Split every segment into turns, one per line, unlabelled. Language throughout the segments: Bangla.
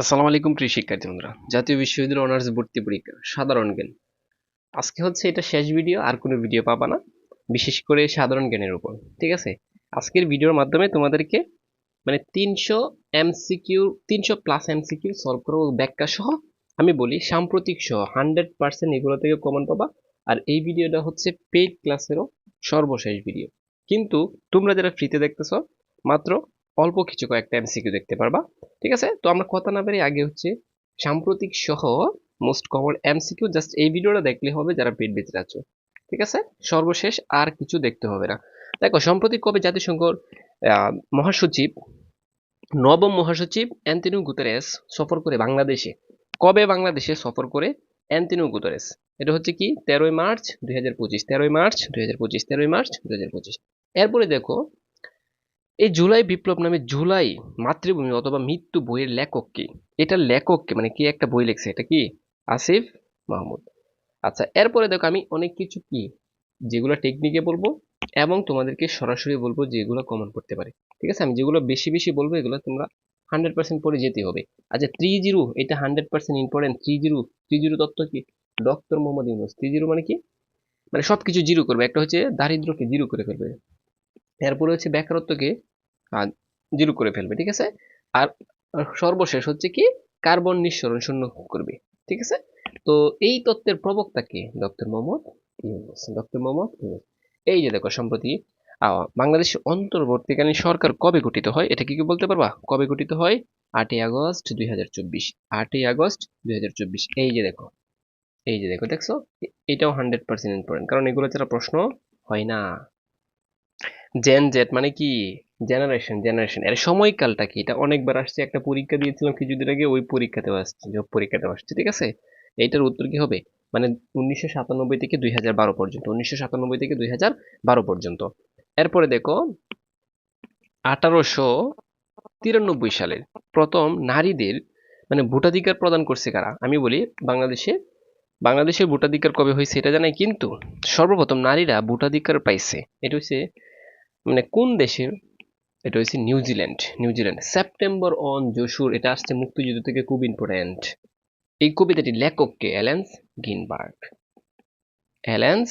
আসসালামু আলাইকুম প্রিয় শিক্ষার্থী বন্ধুরা। জাতীয় বিশ্ববিদ্যালয় অনার্স ভর্তি পরীক্ষা, সাধারণ জ্ঞান। আজকে হচ্ছে এটা শেষ ভিডিও, আর কোনো ভিডিও পাবা না। বিশেষ করে সাধারণ জ্ঞানের উপর, ঠিক আছে? আজকের ভিডিওর মাধ্যমে তোমাদেরকে মানে তিনশো এমসিকিউ, তিনশো প্লাস এমসিকিউ সলভ করব ব্যাখ্যা সহ আমি বলি, সাম্প্রতিক সহ, হান্ড্রেড পার্সেন্ট এগুলো থেকে কমন পাবা। আর এই ভিডিওটা হচ্ছে পেইড ক্লাসেরও সর্বশেষ ভিডিও। কিন্তু তোমরা যারা ফ্রিতে দেখতেছো, মাত্র অল্প কিছু কয়েকটা এমসিকিউ দেখতে পারবা, ঠিক আছে? তো আমরা কথা না বেরে আগে হচ্ছে সাম্প্রতিক সহ মোস্ট কমন এমসিকিউ জাস্ট এই ভিডিওটা দেখলে হবে যারা পেট বেঁচে আছো, ঠিক আছে? সর্বশেষ আর কিছু দেখতে হবে না। দেখো সম্প্রতি কবে জাতিসংঘর মহাসচিব, নবম মহাসচিব অ্যান্টনিও গুতারেস সফর করে বাংলাদেশে। কবে বাংলাদেশে সফর করে? Antonio Guterres. এটা হচ্ছে কি? তেরোই মার্চ দুই হাজার পঁচিশ। তেরোই মার্চ দুই হাজার পঁচিশ। তেরোই মার্চ দুই হাজার পঁচিশ। এরপরে দেখো এই জুলাই বিপ্লব নামে জুলাই মাতৃভূমি অথবা মৃত্যু বইয়ের লেখক কি? এটা লেখক কি? মানে কি একটা বই লিখছে? এটা কি? আসিফ মাহমুদ। আচ্ছা এরপরে দেখো আমি অনেক কিছু কি? যেগুলো টেকনিকে বলব এবং তোমাদেরকে সরাসরি বলব যেগুলো কমন করতে পারে। ঠিক আছে? আমি যেগুলো বেশি বেশি বলব, এগুলো তোমরা হান্ড্রেড পার্সেন্ট পরে যেতে হবে। আচ্ছা থ্রি জিরো এটা hundred percent important three zero three zero তত্ত্ব কি? Doctor Mohammad Yunus. Three zero মানে কি? মানে সবকিছু জিরো করবে। একটা হচ্ছে দারিদ্রকে জিরো করে ফেলবে। এরপরে হচ্ছে বেকারত্বকে জিরো করে ফেলবে, ঠিক আছে? আর সর্বশেষ হচ্ছে কি? কার্বন নিঃসরণ শূন্য করবে, ঠিক আছে? তো এই তত্ত্বের প্রবক্তা কে? Doctor Mohammad Yunus, doctor Mohammad Yunus. এই যে দেখো, সম্প্রতি বাংলাদেশের অন্তর্বর্তীকালীন সরকার কবে গঠিত হয়? এটা কি কি বলতে পারবা? কবে গঠিত হয়? আটই আগস্ট দুই হাজার চব্বিশ। আটই আগস্ট দুই হাজার চব্বিশ। এই যে দেখো, এই যে দেখো, দেখছ? এটাও হান্ড্রেড পার্সেন্ট ইম্পর্টেন্ট কারণ এগুলো ছাড়া প্রশ্ন হয় না। জেন জেট মানে কি? জেনারেশন জেনারেশন এর সময়কালটা কি? এটা অনেকবার আসছে, একটা পরীক্ষা দিয়েছিলাম কিছুদিন আগে, ওই পরীক্ষাতেও আসছে জব পরীক্ষাতেও আসছে, ঠিক আছে? এইটার উত্তর কি হবে? মানে উনিশশো সাতানব্বই থেকে দুই হাজার বারো পর্যন্ত, উনিশশো সাতানব্বই থেকে দুই হাজার বারো পর্যন্ত। এরপরে দেখো, আঠারোশো তিরানব্বই সালে প্রথম নারীদের মানে ভোটাধিকার প্রদান করছে কারা? আমি বলি বাংলাদেশে। বাংলাদেশে ভোটাধিকার কবে হয়েছে এটা জানাই কিন্তু সর্বপ্রথম নারীরা ভোটাধিকার পাইছে। এটা হচ্ছে মানে কোন দেশের? এটা হচ্ছে New Zealand New Zealand September on জসুর এটা আসছে মুক্তিযুদ্ধ থেকে খুব ইম্পর্ট্যান্ট এই কবিতাটি লেখককে অ্যালেন্স গিনবার্গ। অ্যালেন্স,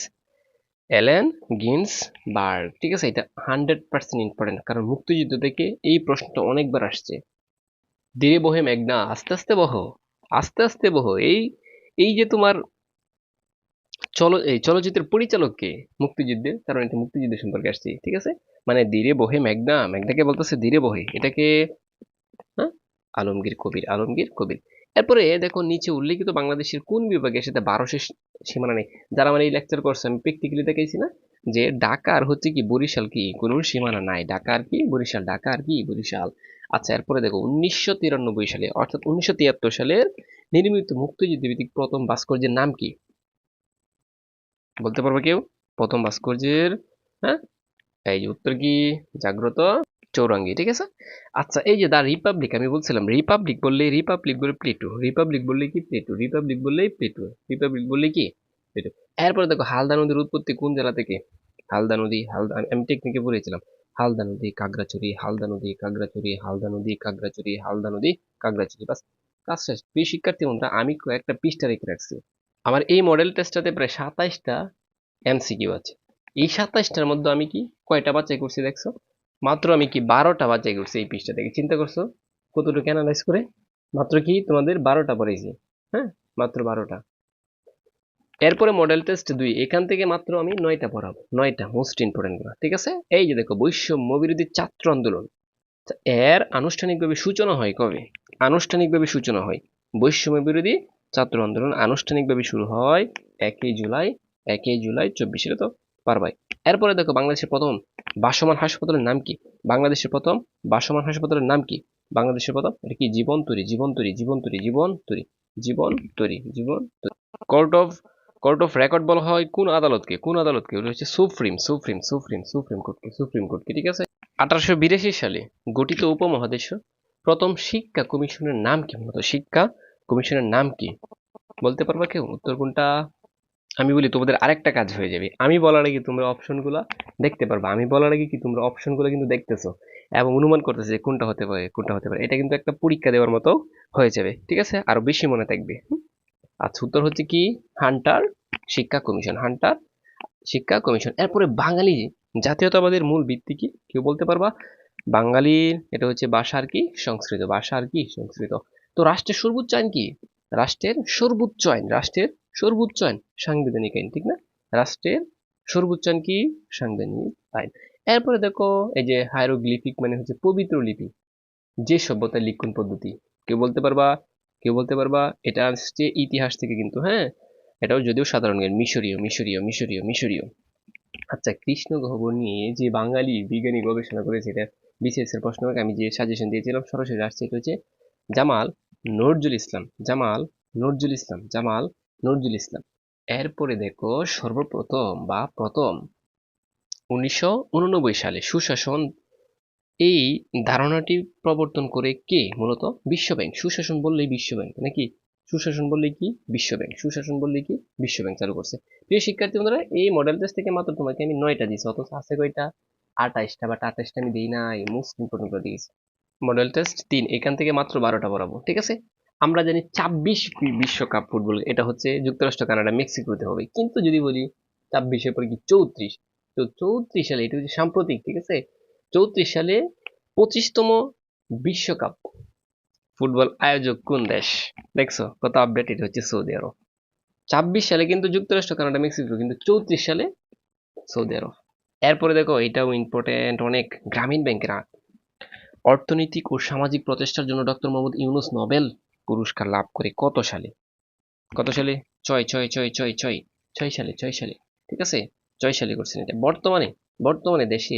অ্যালেন গিন্সবার্গ। ঠিক আছে, এটা হান্ড্রেড পার্সেন্ট ইম্পর্টেন্ট কারণ মুক্তিযুদ্ধ থেকে এই প্রশ্নটা অনেকবার আসছে। ধীরে বহে মেঘনা, আস্তে আস্তে বহ, আস্তে আস্তে বহ। এই এই যে তোমার চলো, এই চলচ্চিত্রের পরিচালক কে মুক্তিযুদ্ধের কারণ এটা মুক্তিযুদ্ধের সম্পর্কে আসছে, ঠিক আছে? মানে ধীরে বহে মেঘনা, মেঘনাকে বলতেছে ধীরে বহে, এটাকে হ্যাঁ? আলমগীর কবির আলমগীর কবির। এরপরে দেখো, নিচে উল্লেখিত বাংলাদেশের কোন বিভাগের সাথে শেষ সীমানা নেই যারা আমার এই লেকচার করছে, আমি প্র্যাকটিক্যালি দেখাইছি না, যে ঢাকা আর হচ্ছে কি, বরিশাল কি, কোনো সীমানা নাই ঢাকা আর কি, বরিশাল ঢাকা আর কি, বরিশাল। আচ্ছা এরপরে দেখো, উনিশশো তিরানব্বই সালে, অর্থাৎ উনিশশো তিয়াত্তর সালের নির্মিত মুক্তিযুদ্ধ ভিত্তিক প্রথম ভাস্কর্যের নাম কি? বলতে পারবে কেউ? প্রথম ভাস্কর্যের হ্যাঁ? এই যে উত্তর কি? জাগ্রত চৌরঙ্গি, ঠিক আছে? আচ্ছা এই যে দা রিপাবলিক, আমি বলছিলাম রিপাবলিক বললে রিপাবলিক বলে প্লেটো, রিপাবলিক বললে কি প্লেটো, রিপাবলিক বললেই প্লেটো, রিপাবলিক বললে কি প্লেটো। এরপরে দেখো হালদা নদীর উৎপত্তি কোন জেলা থেকে? হালদা নদী, হালদা, আমি টেকনিকে পড়েছিলাম হালদা নদী, কাগড়াছড়ি, হালদা নদী, কাগড়াছড়ি, হালদা নদী, কাগড়াছড়ি, হালদা নদী, কাগড়াছড়ি, বাস। কাজ শেষ। প্রিয় শিক্ষার্থী বন্ধুরা, আমি কয়েকটা পৃষ্ঠা রেখে রাখছি। আমার এই মডেল টেস্টটাতে প্রায় সাতাইশটা এমসিকিউ আছে। এই সাতাইশটার মধ্যে আমি কি কয়টা বাছাই করছি দেখছ? মাত্র আমি কি বারোটা বাছাই করছি এই পৃষ্ঠা থেকে চিন্তা করছ? কতটুকু অ্যানালাইজ করে? মাত্র কি তোমাদের বারোটা পড়েছি। হ্যাঁ মাত্র বারোটা। এরপরে মডেল টেস্ট দুই। এখান থেকে মাত্র আমি নয়টা পড়াবো। নয়টা মোস্ট ইম্পর্টেন্ট ঠিক আছে? এই যে দেখো, বৈষম্য বিরোধী ছাত্র আন্দোলন। এর আনুষ্ঠানিকভাবে সূচনা হয় কবে? আনুষ্ঠানিকভাবে সূচনা হয় বৈষম্য বিরোধী ছাত্র আন্দোলন আনুষ্ঠানিকভাবে শুরু হয় একই জুলাই একই জুলাই চব্বিশ, এটা তো পারবাই। এরপরে দেখো বাংলাদেশের প্রথম বাসমান হাসপাতালের নাম কি? বাংলাদেশের প্রথম বাসমান হাসপাতালের নাম কি? বাংলাদেশের প্রথম, এটা কি? জীবন তরি জীবন তরি জীবন তরি জীবন তরি জীবন তরি, জীবন court of court of record বলা হয় কোন আদালতকে? কোন আদালতকে? ওটা হচ্ছে সুপ্রিম সুপ্রিম সুপ্রিম সুপ্রিম কোর্টকে সুপ্রিম কোর্টকে, ঠিক আছে? আঠারোশো বিরাশি সালে গঠিত উপমহাদেশ প্রথম শিক্ষা কমিশনের নাম কি মূলত? শিক্ষা কমিশনের নাম কি? বলতে পারবা কেউ? উত্তর কোনটা? আমি বলি তোমাদের আরেকটা কাজ হয়ে যাবে। আমি বলার আগে তোমরা অপশনগুলো দেখতে পারবা। আমি বলার আগে কি তোমরা অপশনগুলো কিন্তু দেখতেছো? এবং অনুমান করতেছে কোনটা হতে পারে, কোনটা হতে পারে। এটা কিন্তু একটা পরীক্ষা দেওয়ার মতো হয়ে যাবে। ঠিক আছে? আরও বেশি মনে থাকবে? আচ্ছা উত্তর হচ্ছে কি? হান্টার শিক্ষা কমিশন। হান্টার শিক্ষা কমিশন। এরপরে বাঙালি জাতীয়তাবাদের মূল ভিত্তি কি? কেউ বলতে পারবা? বাঙালির, এটা হচ্ছে ভাষার কি? সংস্কৃত। ভাষার কি? সংস্কৃত। তো রাষ্ট্রের সর্বোচ্চ আইন কি? রাষ্ট্রের সর্বোচ্চ আইন, রাষ্ট্রের সর্বোচ্চ আইন, সাংবিধানিক আইন, ঠিক না? রাষ্ট্রের সর্বোচ্চ আইন কি? সাংবিধানিক আইন। এরপরে দেখো এই যে হাইরোগ্লিফিক মানে হচ্ছে পবিত্র লিপি, যে সভ্যতার লিখন পদ্ধতি। কেউ বলতে পারবা? কেউ বলতে পারবা? এটা আসছে ইতিহাস থেকে কিন্তু হ্যাঁ? এটাও যদিও সাধারণ জ্ঞান। মিশরীয় মিশরীয় মিশরীয় মিশরীয়। আচ্ছা কৃষ্ণ গহ্বর নিয়ে যে বাঙালি বিজ্ঞানী গবেষণা করেছে, এটা এর প্রশ্ন আমি যে সাজেশন দিয়েছিলাম, সরাসরি আসছে হচ্ছে জামাল। নজরুল ইসলাম, জামাল নজরুল ইসলাম, জামাল নজরুল ইসলাম। এরপরে দেখো সর্বপ্রথম বা প্রথম উনিশশো উননব্বই সালে সুশাসন, এই ধারণাটি প্রবর্তন করে কে? মূলত বিশ্বব্যাংক। সুশাসন বললেই বিশ্বব্যাংক, নাকি? সুশাসন বললেই কি? বিশ্বব্যাংক। সুশাসন বললেই কি? বিশ্বব্যাংক চালু করছে। প্রিয় শিক্ষার্থী বন্ধুরা, এই মডেল টেস্ট থেকে মাত্র তোমাকে আমি নয়টা দিয়েছি, অথচ আছে কয়টা? আঠাইশটা বা আঠাইশটা আমি দিই নাই মোস্ট ইম্পর্টেন্ট করে দিয়েছি। মডেল টেস্ট তিন, এখান থেকে মাত্র বারোটা বরাবর, ঠিক আছে? আমরা জানি ছাব্বিশ বিশ্বকাপ ফুটবল, এটা হচ্ছে যুক্তরাষ্ট্র, কানাডা, মেক্সিকোতে হবে। কিন্তু যদি বলি ছাব্বিশের পরে কি চৌত্রিশ? তো চৌত্রিশ সালে, এটা হচ্ছে সাম্প্রতিক, ঠিক আছে? চৌত্রিশ সালে পঁচিশতম বিশ্বকাপ ফুটবল আয়োজক কোন দেশ? দেখছ, কত আপডেট এটা হচ্ছে সৌদি আরব। ছাব্বিশ সালে কিন্তু যুক্তরাষ্ট্র, কানাডা, মেক্সিকো, কিন্তু চৌত্রিশ সালে সৌদি আরব। এরপরে দেখো, এটাও ইম্পর্টেন্ট অনেক গ্রামীণ ব্যাংকের অর্থনৈতিক ও সামাজিক প্রচেষ্টার জন্য ডক্টর মোহাম্মদ ইউনুস নোবেল পুরস্কার লাভ করে কত সালে? কত সালে? ছয় ছয় ছয় ছয় ছয় ছয় সালে ছয় সালে। ঠিক আছে? ছয় সালে করছেন এটা। বর্তমানে বর্তমানে দেশে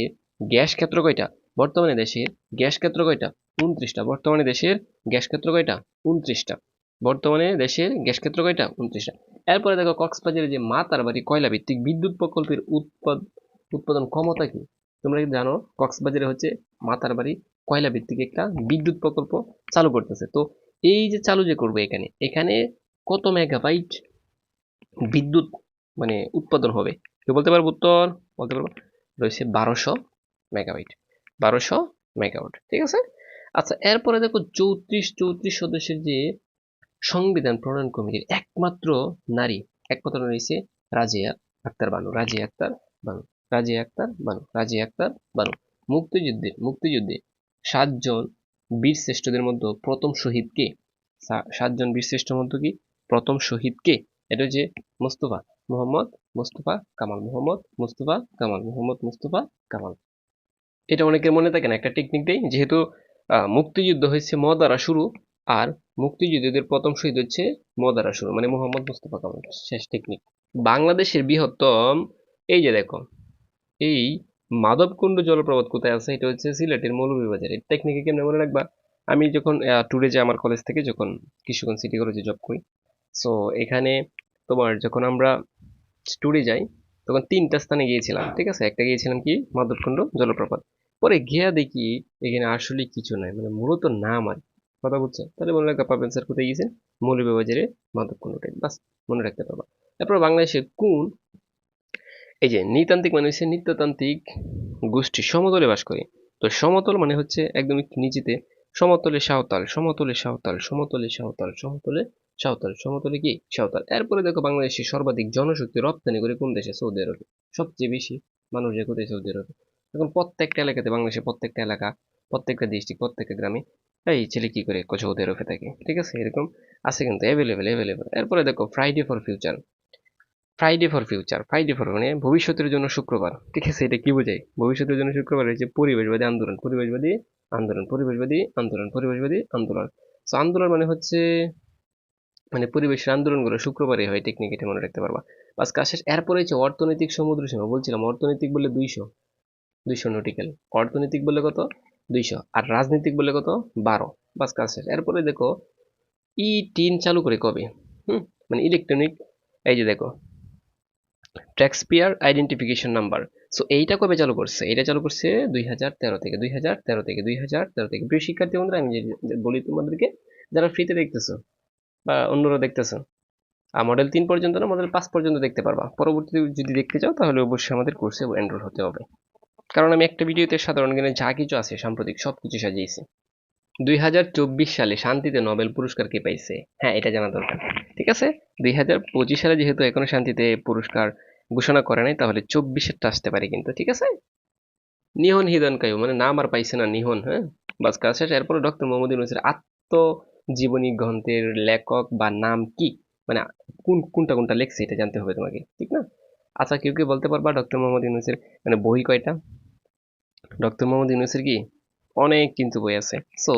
গ্যাস ক্ষেত্র কয়টা? বর্তমানে দেশের গ্যাস ক্ষেত্র কয়টা? উনত্রিশটা। বর্তমানে দেশের গ্যাস ক্ষেত্র কয়টা? উনত্রিশটা। বর্তমানে দেশের গ্যাস ক্ষেত্র কয়টা? উনত্রিশটা। এরপরে দেখো কক্সবাজারের যে মাতারবাড়ি কয়লা ভিত্তিক বিদ্যুৎ প্রকল্পের উৎপাদ, উৎপাদন ক্ষমতা কি? তোমরা কি জানো? কক্সবাজারে হচ্ছে মাতারবাড়ি কয়লা ভিত্তিক একটা বিদ্যুৎ প্রকল্প চালু করতেছে। তো এই যে চালু যে করবে এখানে এখানে কত মেগাবাইট বিদ্যুৎ মানে উৎপাদন হবে? কেউ বলতে পারব উত্তর? বলতে পারব রয়েছে বারোশো মেগাবাইট বারোশো মেগাওয়াট ঠিক আছে? আচ্ছা এরপরে দেখো চৌত্রিশ চৌত্রিশ সদস্যের যে সংবিধান প্রণয়ন কমিটির একমাত্র নারী, একমাত্র রয়েছে রাজিয়া আক্তার বানু, রাজিয়া আক্তার বানু, রাজিয়া আক্তার বানু, রাজিয়া আক্তার বানু। মুক্তিযুদ্ধে মুক্তিযুদ্ধে সাতজন বীর শ্রেষ্ঠদের মধ্যে প্রথম শহীদ কে? সাতজন বীর শ্রেষ্ঠের মধ্যে কি প্রথম শহীদ কে? এটা হচ্ছে মুস্তফা মোহাম্মদ, মুস্তফা কামাল মোহাম্মদ, মুস্তফা কামাল মোহাম্মদ, মুস্তফা কামাল। এটা অনেকের মনে থাকে না, একটা টেকনিক দেই। যেহেতু মুক্তিযুদ্ধ হয়েছে ম দ্বারা শুরু, আর মুক্তিযুদ্ধদের প্রথম শহীদ হচ্ছে ম দ্বারা শুরু মানে মোহাম্মদ মুস্তফা কামাল। শেষ টেকনিক বাংলাদেশের বৃহত্তম, এই যে দেখো, এই মাধবকুণ্ড জলপ্রপাত কোথায় আছে? এটা হচ্ছে সিলেটের মৌলভীবাজার। এই টেকনিকে কেমন মনে রাখবা? আমি যখন ট্যুরে যাই আমার কলেজ থেকে, যখন কিশোরগঞ্জ সিটি কলেজে জব করি। সো এখানে তোমার যখন আমরা ট্যুরে যাই, তখন তিনটা স্থানে গিয়েছিলাম, ঠিক আছে? একটা গিয়েছিলাম কি? মাধবকুণ্ড জলপ্রপাত। পরে গিয়া দেখি এখানে আসলে কিছু নাই মানে মূলত নাম আর কথা বলছে তাহলে মনে রাখতে পাবেন স্যার কোথায় গিয়েছেন? মৌলভীবাজারে মাধবকুণ্ডটাই বাস, মনে রাখতে পারবা। তারপর বাংলাদেশের কোন এই যে নৃতান্ত্রিক মানে হচ্ছে নিত্যতান্ত্রিক গোষ্ঠী সমতলে বাস করে। তো সমতল মানে হচ্ছে একদম একটু নিচেতে, সমতলে সাঁওতাল সমতলে সাঁওতাল সমতলে সাঁওতাল সমতলে সাঁওতাল, সমতলে কি? সাঁওতাল। এরপরে দেখো বাংলাদেশে সর্বাধিক জনশক্তি রপ্তানি করে কোন দেশে? সৌদি আরবে। সবচেয়ে বেশি মানুষ যে কোথায়? সৌদি আরবে। এখন প্রত্যেকটা এলাকাতে বাংলাদেশের প্রত্যেকটা এলাকা, প্রত্যেকটা ডিস্ট্রিক্ট প্রত্যেকটা গ্রামে এই ছেলে কি করে? সৌদি আরবে থাকে। ঠিক আছে? এরকম আছে কিন্তু অ্যাভেলেবেল অ্যাভেলেবেল এরপরে দেখো Friday for future Friday for future Friday for মানে ভবিষ্যতের জন্য শুক্রবার। ঠিক আছে, এটা কি বোঝায়? ভবিষ্যতের জন্য শুক্রবার হচ্ছে পরিবেশবাদী আন্দোলন পরিবেশবাদী আন্দোলন পরিবেশবাদী আন্দোলন পরিবেশবাদী আন্দোলন। তো আন্দোলন মানে হচ্ছে মানে পরিবেশের আন্দোলনগুলো শুক্রবারে হয় টেকনিক এটা মনে রাখতে পারবা। বাস কাজ শেষ, এরপরে হচ্ছে অর্থনৈতিক সমুদ্র সীমা, বলছিলাম অর্থনৈতিক বলে দুইশো দুইশো নটিক্যাল অর্থনৈতিক বলে কত? দুইশো, আর রাজনৈতিক বলে কত? বারো। বাস কাজ শেষ, এরপরে দেখো, ই টিন চালু করে কবে? হুম মানে ইলেকট্রনিক এই যে দেখো ট্যাক্সপিয়ার আইডেন্টিফিকেশন নাম্বার সো এইটা কবে চালু করছে? এটা চালু করছে দুই হাজার তেরো থেকে। দুই হাজার তেরো থেকে। দুই হাজার তেরো থেকে। প্রিয় শিক্ষার্থী বন্ধুরা, আমি বলি তোমাদেরকে, যারা ফ্রিতে দেখতেছো বা অন্যরা দেখতেছো মডেল তিন পর্যন্ত না মডেল পাঁচ পর্যন্ত দেখতে পারবা। পরবর্তীতে যদি দেখতে চাও, তাহলে অবশ্যই আমাদের কোর্সে এনরোল হতে হবে। কারণ আমি একটা ভিডিওতে সাধারণ জ্ঞানে যা কিছু আছে, সাম্প্রতিক সব কিছু সাজিয়েছি। দুই হাজার চব্বিশ সালে শান্তিতে নোবেল পুরস্কার কে পাইছে? হ্যাঁ এটা জানা দরকার। ঠিক আছে? দুই হাজার পঁচিশ সালে যেহেতু এখনও শান্তিতে পুরস্কার ঘোষণা করে নাই, তাহলে চব্বিশেরটা আসতে পারে কিন্তু, ঠিক আছে? নিহন হিদন কায়ু মানে নাম আর পাইছে না নিহন হ্যাঁ? বাস কাজ শেষ, এরপরে ডক্টর মোহাম্মদ ইউনুসের আত্মজীবনী গ্রন্থের লেখক বা নাম কি? মানে কোন, কোনটা কোনটা লেখছে এটা জানতে হবে তোমাকে, ঠিক না? আচ্ছা কেউ কেউ বলতে পারবা ডক্টর মোহাম্মদ ইউনুসের মানে বই কয়টা? ডক্টর মোহাম্মদ ইউনুসের কি? অনেক কিন্তু বই আছে। সো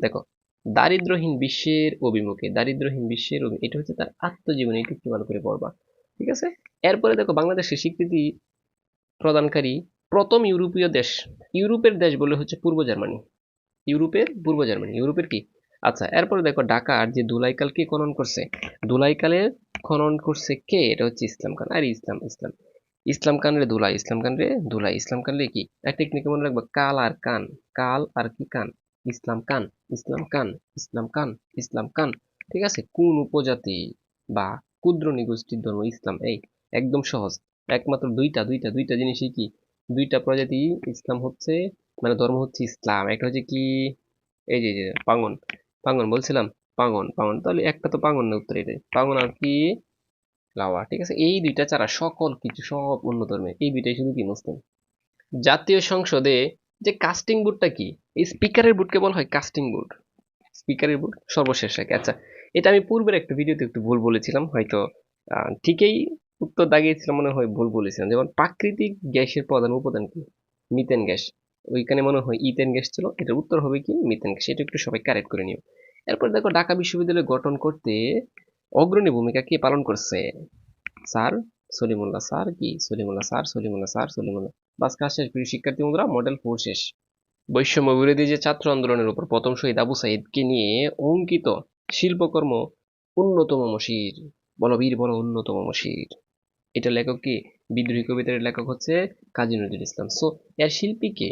দেখো দারিদ্রহীন বিশ্বের অভিমুখে দারিদ্রহীন বিশ্বের এটা হচ্ছে তার আত্মজীবনী, এটা ভালো করে পড়বা, ঠিক আছে? এরপরে দেখো, বাংলাদেশের স্বীকৃতি প্রদানকারী প্রথম ইউরোপীয় দেশ, ইউরোপের দেশ বলে হচ্ছে পূর্ব জার্মানি, ইউরোপের পূর্ব জার্মানি, ইউরোপের কি? আচ্ছা এরপরে দেখো ঢাকার যে দুলাইকাল কে খনন করছে দুলাইকালের খনন করছে কে? এটা হচ্ছে ইসলাম খান, আর ইসলাম ইসলাম ইসলাম খান রে দুলাই ইসলাম খান রে দুলাই ইসলাম খান রে কি? একটা টেকনিকে মনে রাখব, কাল আর কান, কাল আর কি কান? ইসলাম কান ইসলাম কান ইসলাম কান ইসলাম কান। ঠিক আছে? কোন উপজাতি বা ক্ষুদ্র নিগোষ্ঠীর ধর্ম ইসলাম? এই একদম সহজ। একমাত্র দুইটা দুইটা দুইটা জিনিসই কি? দুইটা প্রজাতি ইসলাম হচ্ছে মানে ধর্ম হচ্ছে ইসলাম। একটা হচ্ছে কি? এই যে পাঙ্গন। পাঙ্গন বলছিলাম? পাঙ্গন পাঙ্গন। তাহলে একটা তো পাঙ্গন না উত্তর এটাই। পাঙ্গন আর কি? লাওয়া। ঠিক আছে? এই দুইটা ছাড়া সকল কিছু সব অন্য ধর্মে এই দুইটাই শুধু কি মুসলিম? জাতীয় সংসদে যে কাস্টিং বুটটা কি? এই স্পিকারের বুটকে বলা হয় কাস্টিং বুট স্পিকারের বুট সর্বশেষ এক। আচ্ছা এটা আমি পূর্বের একটা ভিডিওতে একটু ভুল বলেছিলাম, হয়তো ঠিকই উত্তর দাগিয়েছিলাম, মনে হয় ভুল বলেছিলাম। যেমন প্রাকৃতিক গ্যাসের প্রধান উপাদান কি? মিথেন গ্যাস ওইখানে মনে হয় ইথেন গ্যাস ছিল। এটার উত্তর হবে কি? মিথেন গ্যাস এটা একটু সবাই কারেক্ট করে নিও। এরপর দেখো, ঢাকা বিশ্ববিদ্যালয় গঠন করতে অগ্রণী ভূমিকা কে পালন করছে? স্যার সলিমুল্লাহ স্যার কি? Salimullah sir Salimullah sir, Salimullah. বাস কাজ শেষ প্রিয় শিক্ষার্থী বন্ধুরা মডেল ফোর শেষ। বৈষম্য বিরোধী যে ছাত্র আন্দোলনের উপর প্রথম শহীদ আবু সাইদকে নিয়ে অঙ্কিত শিল্পকর্ম অন্যতম মশির বলো বীর অন্যতম মশির। এটা লেখক কি? বিদ্রোহী কবিতার লেখক হচ্ছে কাজী নজরুল ইসলাম। সো এর শিল্পীকে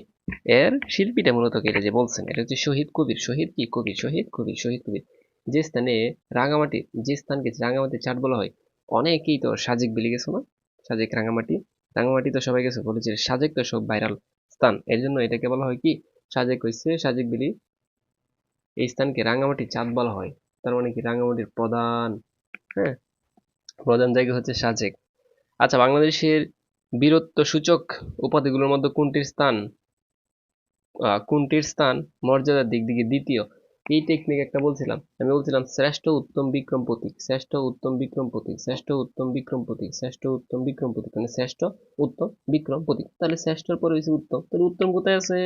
এর শিল্পীটা মূলত এটা যে বলছেন? এটা হচ্ছে শহীদ কবির। শহীদ কি? কবির। শহীদ কবির। শহীদ কবির। যে স্থানে রাঙামাটি, যে স্থানকে রাঙামাটি চাট বলা হয়, অনেকেই তো সাজেক বিলি গেছো না? সাজেক রাঙামাটি। রাঙামাটি তো সবাই গেছে বলেছে, সাজেক তো সব ভাইরাল স্থান। এর জন্য এটাকে বলা হয় কি? সাজেক হইছে, সাজেক বিলি এই স্থানকে রাঙামাটি চাঁদ বলা হয়। তার মানে কি? রাঙামাটির প্রধান হ্যাঁ? প্রধান জায়গা হচ্ছে সাজেক। আচ্ছা বাংলাদেশের বীরত্ব সূচক উপাধিগুলোর মধ্যে কোনটির স্থান? কোনটির স্থান? মর্যাদার দিক থেকে দ্বিতীয়। এই টেকনিক একটা বলছিলাম। আমি বলছিলাম, শ্রেষ্ঠ উত্তম বিক্রম প্রতীক, শ্রেষ্ঠ উত্তম বিক্রম প্রতীক, শ্রেষ্ঠ উত্তম বিক্রম প্রতীক, শ্রেষ্ঠ উত্তম বিক্রম প্রতীক মানে শ্রেষ্ঠ উত্তম বিক্রম প্রতীক। তাহলে শ্রেষ্ঠর পরে হয়েছে উত্তম। তাহলে উত্তম কোথায় আছে?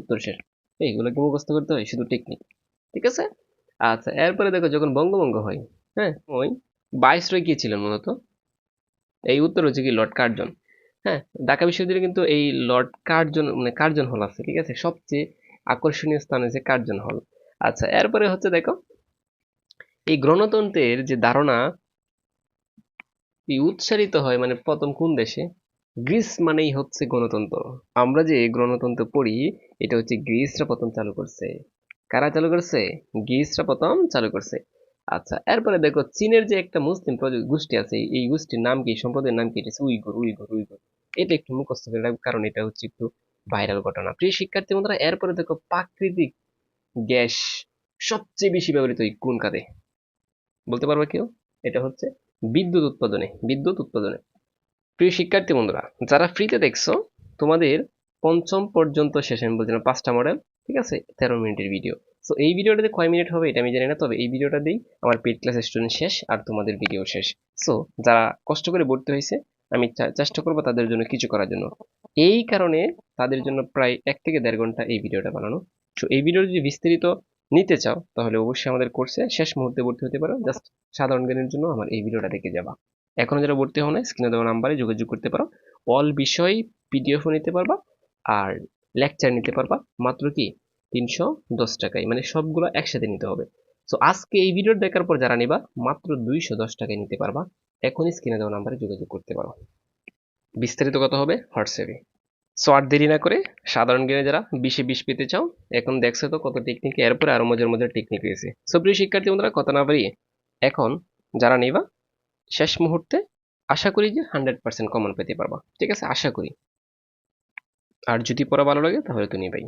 উত্তর শেষ। এইগুলোকে মুখস্থ করতে হয়, শুধু টেকনিক ঠিক আছে? আচ্ছা এরপরে দেখো, যখন বঙ্গভঙ্গ হয় হ্যাঁ ওই বাইশ রয় কি ছিলেন মূলত। এই উত্তর হচ্ছে কি, লর্ড কার্জন। হ্যাঁ ঢাকা বিশ্ববিদ্যালয়ে কিন্তু এই লর্ড কার্জন মানে কার্জন হল আছে, ঠিক আছে? সবচেয়ে আকর্ষণীয় স্থান হচ্ছে কার্জন হল। আচ্ছা এরপরে হচ্ছে দেখো, এই গণতন্ত্রের যে ধারণা উৎসারিত হয় মানে প্রথম কোন দেশে? গ্রিস মানেই হচ্ছে গণতন্ত্র। আমরা যে গণতন্ত্র পড়ি, এটা হচ্ছে গ্রিসরা প্রথম চালু করছে। কারা চালু করছে? গ্রিসরা প্রথম চালু করছে। আচ্ছা এরপরে দেখো, চীনের যে একটা মুসলিম গোষ্ঠী আছে, এই- গোষ্ঠীর নাম কি, সম্প্রদায়ের নাম কি? এটা হচ্ছে উইঘুর উইঘুর উইঘুর। এটা একটু মুখস্থ করে কারণ এটা হচ্ছে একটু ভাইরাল ঘটনা। প্রিয় শিক্ষার্থী বন্ধুরা, এরপরে দেখো, প্রাকৃতিক গ্যাস সবচেয়ে বেশি ব্যবহৃত কোন কাজে? বলতে পারবে কেউ? এটা হচ্ছে বিদ্যুৎ উৎপাদনে বিদ্যুৎ উৎপাদনে। প্রিয় শিক্ষার্থী বন্ধুরা, যারা ফ্রিতে দেখছ, তোমাদের পঞ্চম পর্যন্ত শেষ, আমি বলছিলাম পাঁচটা মডেল ঠিক আছে? তেরো মিনিটের ভিডিও সো এই ভিডিওটাতে কয় মিনিট হবে এটা আমি জানি না, তবে এই ভিডিওটা দিই আমার পেড ক্লাস স্টুডেন্ট শেষ আর তোমাদের ভিডিও শেষ। সো যারা কষ্ট করে ভর্তি হয়েছে, আমি চেষ্টা করব তাদের জন্য কিছু করার জন্য। এই কারণে তাদের জন্য প্রায় এক থেকে দেড় ঘণ্টা এই ভিডিওটা বানানো। সো এই ভিডিও যদি বিস্তারিত নিতে চাও, তাহলে অবশ্যই আমাদের কোর্সে শেষ মুহূর্তে ভর্তি হতে পারো। জাস্ট সাধারণ জ্ঞানের জন্য আমার এই ভিডিওটা দেখে যাবা। এখনও যারা ভর্তি হও না স্ক্রিনে দেওয়া নাম্বারে যোগাযোগ করতে পারো। অল বিষয় পিডিএফও নিতে পারবা আর লেকচার নিতে পারবা। মাত্র কি? তিনশো দশ টাকায়। মানে সবগুলো একসাথে নিতে হবে। সো আজকে এই ভিডিও দেখার পর যারা নিবা, মাত্র দুইশো দশ টাকায় নিতে পারবা। এখনই স্ক্রিনে দেওয়া নাম্বারে যোগাযোগ করতে পারো বিস্তারিত কত হবে হোয়াটসঅ্যাপে। সো আর দেরি না করে সাধারণ জ্ঞানে যারা বিশে বিশ পেতে চাও, এখন দেখছ তো কত টেকনিক এরপরে আরও মজার মজার টেকনিক রয়েছে। সো প্রিয় শিক্ষার্থী বন্ধুরা, কথা না বাড়িয়ে এখন যারা নেবা, শেষ মুহূর্তে আশা করি যে হান্ড্রেড পার্সেন্ট কমন পেতে পারবা। ঠিক আছে? আশা করি। আর যদি পড়া ভালো লাগে, তাহলে তো নিবাই।